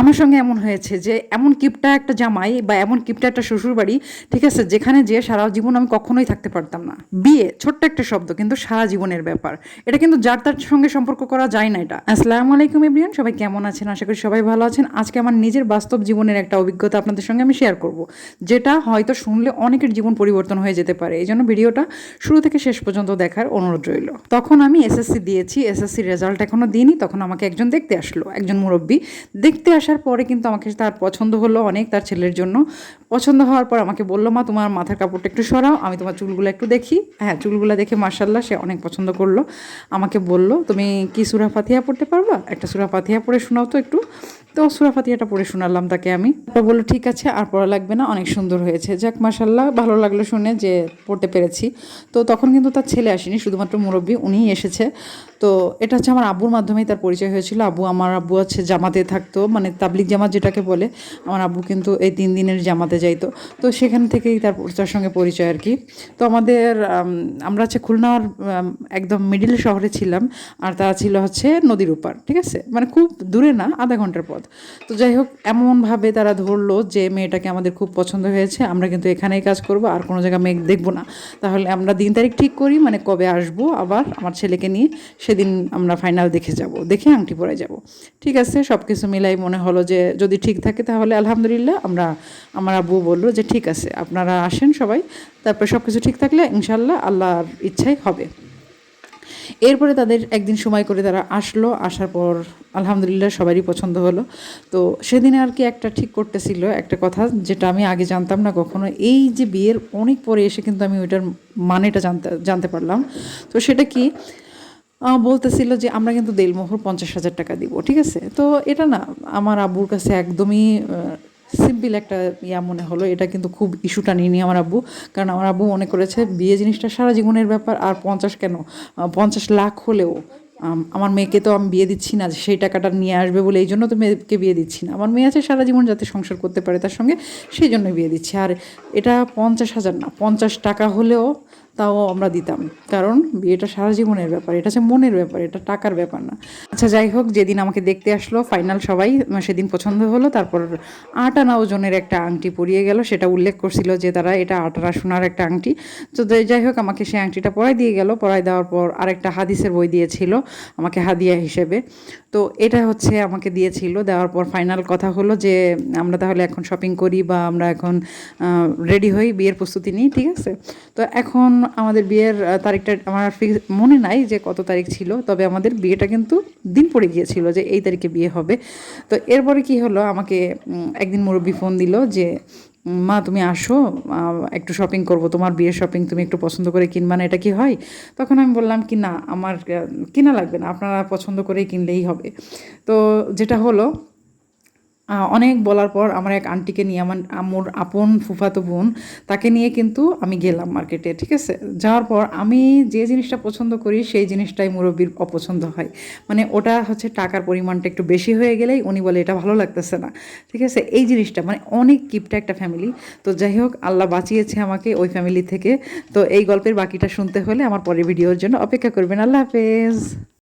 আমার সঙ্গে এমন হয়েছে যে এমন কিপটা একটা জামাই বা এমন কিপটা একটা শ্বশুর বাড়ি ঠিক আছে, যেখানে যে সারা জীবন আমি কখনোই থাকতে পারতাম না। বিয়ে, ছোট্ট একটা শব্দ, কিন্তু সারা জীবনের ব্যাপার। এটা কিন্তু যার তার সঙ্গে সম্পর্ক করা যায় না এটা। আসসালামু আলাইকুম এভরিয়ান সবাই কেমন আছেন? আশা করি সবাই ভালো আছেন। আজকে আমার নিজের বাস্তব জীবনের একটা অভিজ্ঞতা আপনাদের সঙ্গে আমি শেয়ার করব, যেটা হয়তো শুনলে অনেকের জীবন পরিবর্তন হয়ে যেতে পারে। এই জন্য ভিডিওটা শুরু থেকে শেষ পর্যন্ত দেখার অনুরোধ রইল। তখন আমি এসএসসি দিয়েছি এসএসসির রেজাল্ট এখনও দিইনি। তখন আমাকে একজন দেখতে আসলো, একজন মুরব্বী। দেখতে আসার পরে কিন্তু আমাকে তার পছন্দ হলো অনেক তার ছেলের জন্য। পছন্দ হওয়ার পর আমাকে বলল, মা, তোমার মাথার কাপড়টা একটু সরাও, আমি তোমার চুলগুলো একটু দেখি। হ্যাঁ চুলগুলো দেখে মার্শাল্লাহ সে অনেক পছন্দ করল। আমাকে বলল, তুমি কি সুরা ফাতিহা পড়তে পারবা? একটা সুরা ফাতিহা পড়ে শোনাও তো একটু। তো সুরা ফাতিহাটা পড়ে শোনালাম তাকে আমি। তো বলল, ঠিক আছে, আর পড়া লাগবে না, অনেক সুন্দর হয়েছে। যাক মার্শাল্লাহ ভালো লাগল শুনে যে পড়তে পেরেছি। তো তখন কিন্তু তার ছেলে আসেনি, শুধুমাত্র মুরব্বী, উনিই এসেছে। তো এটা হচ্ছে আমার আব্বুর মাধ্যমেই তার পরিচয় হয়েছিল। আব্বু আমার আব্বু হচ্ছে জামাতে থাকতো মানে তাবলিক জামাত যেটাকে বলে, আমার আব্বু কিন্তু এই তিন দিনের জামাতে যাইতো। তো সেখান থেকেই তার তার সঙ্গে পরিচয় আর কি। তো আমাদের আমরা হচ্ছে খুলনার একদম মিডিল শহরে ছিলাম, আর তারা ছিল হচ্ছে নদীর উপার ঠিক আছে? মানে খুব দূরে না, আধা ঘণ্টার পথ। তো যাই হোক, এমনভাবে তারা ধরলো যে মেয়েটাকে আমাদের খুব পছন্দ হয়েছে, আমরা কিন্তু এখানেই কাজ করব, আর কোনো জায়গায় মেয়ে দেখব না। তাহলে আমরা দিন তারিখ ঠিক করি মানে কবে আসব আবার আমার ছেলেকে নিয়ে সেদিন আমরা ফাইনাল দেখে যাব, দেখে আংটি পরে যাব। ঠিক আছে সব কিছু মিলাই মনে হলো যে যদি ঠিক থাকে তাহলে আলহামদুলিল্লাহ আমরা, আমার আব্বু বলল যে ঠিক আছে, আপনারা আসেন সবাই, তারপরে সব কিছু ঠিক থাকলে ইনশাল্লাহ আল্লাহর ইচ্ছাই হবে। এরপরে তাদের একদিন সময় করে তারা আসলো, আসার পর আলহামদুলিল্লাহ সবারই পছন্দ হলো। তো সেদিনে আর কি একটা ঠিক করতেছিল, একটা কথা যেটা আমি আগে জানতাম না কখনো, এই যে বিয়ের অনেক পরে এসে কিন্তু আমি ওইটার মানেটা জানতে জানতে পারলাম। তো সেটা কি বলতেছিল যে আমরা কিন্তু দেলমোহর পঞ্চাশ হাজার টাকা দিব, ঠিক আছে? তো এটা না, আমার আব্বুর কাছে একদমই সিম্পল একটা ইয়া মনে হলো। এটা কিন্তু খুব ইস্যুটা নিয়ে আমার আব্বু। কারণ আমার আব্বু মনে করেছে, বিয়ে জিনিসটা সারা জীবনের ব্যাপার, আর পঞ্চাশ কেন? পঞ্চাশ লাখ হলেও আমার মেয়েকে তো আমি বিয়ে দিচ্ছি না, সেই টাকাটা নিয়ে আসবে বলে এই জন্য তো মেয়েকে বিয়ে দিচ্ছি না। আমার মেয়ে আছে সারা জীবন যাতে সংসার করতে পারে তার সঙ্গে, সেই জন্য বিয়ে দিচ্ছি। আর এটা পঞ্চাশ হাজার না, পঞ্চাশ টাকা হলেও তাও আমরা দিতাম। কারণ বিয়েটা সারা জীবনের ব্যাপার, এটা হচ্ছে মনের ব্যাপার, এটা টাকার ব্যাপার না। আচ্ছা যাই হোক, যেদিন আমাকে দেখতে আসলো ফাইনাল সবাই সেদিন পছন্দ হলো, তারপর আট আনা ওজনের একটা আংটি পরিয়ে গেল, সেটা উল্লেখ করছিল যে তারা এটা আট সোনার একটা আংটি। তো যাই হোক, আমাকে সেই আংটিটা পরাই দিয়ে গেল, পরাই দেওয়ার পর আরেকটা হাদিসের বই দিয়েছিল, আমাকে হাদিয়া হিসেবে। তো এটা হচ্ছে আমাকে দিয়েছিল, দেওয়ার পর ফাইনাল কথা হলো যে আমরা তাহলে এখন শপিং করি বা আমরা এখন রেডি হই, বিয়ের প্রস্তুতি নিই, ঠিক আছে? তো এখন আমাদের বিয়ের তারিখটা আমার ফিক্স মনে নাই যে কত তারিখ ছিল, তবে আমাদের বিয়েটা কিন্তু দিন পড়ে গিয়েছিল যে এই তারিখে বিয়ে হবে। তো এরপরে কি হলো, আমাকে একদিন মুরব্বী ফোন দিল যে, মা, তুমি আসো একটু শপিং করব, তোমার বিয়ের শপিং তুমি একটু পছন্দ করে কিনবা না, এটা কি হয়? তখন আমি বললাম কি, না, আমার কিনা লাগবে না, আপনারা পছন্দ করেই কিনলেই হবে। তো যেটা হলো অনেক বলার পর আমার এক আন্টিকে নিয়ে, আমার আমার আপন ফুফাতো বোন, তাকে নিয়ে কিন্তু আমি গেলাম মার্কেটে ঠিক আছে? যাওয়ার পর আমি যে জিনিসটা পছন্দ করি, সেই জিনিসটাই মুরব্বীর অপছন্দ হয়। মানে ওটা হচ্ছে টাকার পরিমাণটা একটু বেশি হয়ে গেলেই উনি বলে, এটা ভালো লাগতেছে না। ঠিক আছে? এই জিনিসটা মানে অনেক কিপটা একটা ফ্যামিলি তো যাই হোক, আল্লাহ বাঁচিয়েছে আমাকে ওই ফ্যামিলি থেকে। তো এই গল্পের বাকিটা শুনতে হলে আমার পরের ভিডিওর জন্য অপেক্ষা করবেন। আল্লাহ হাফেজ।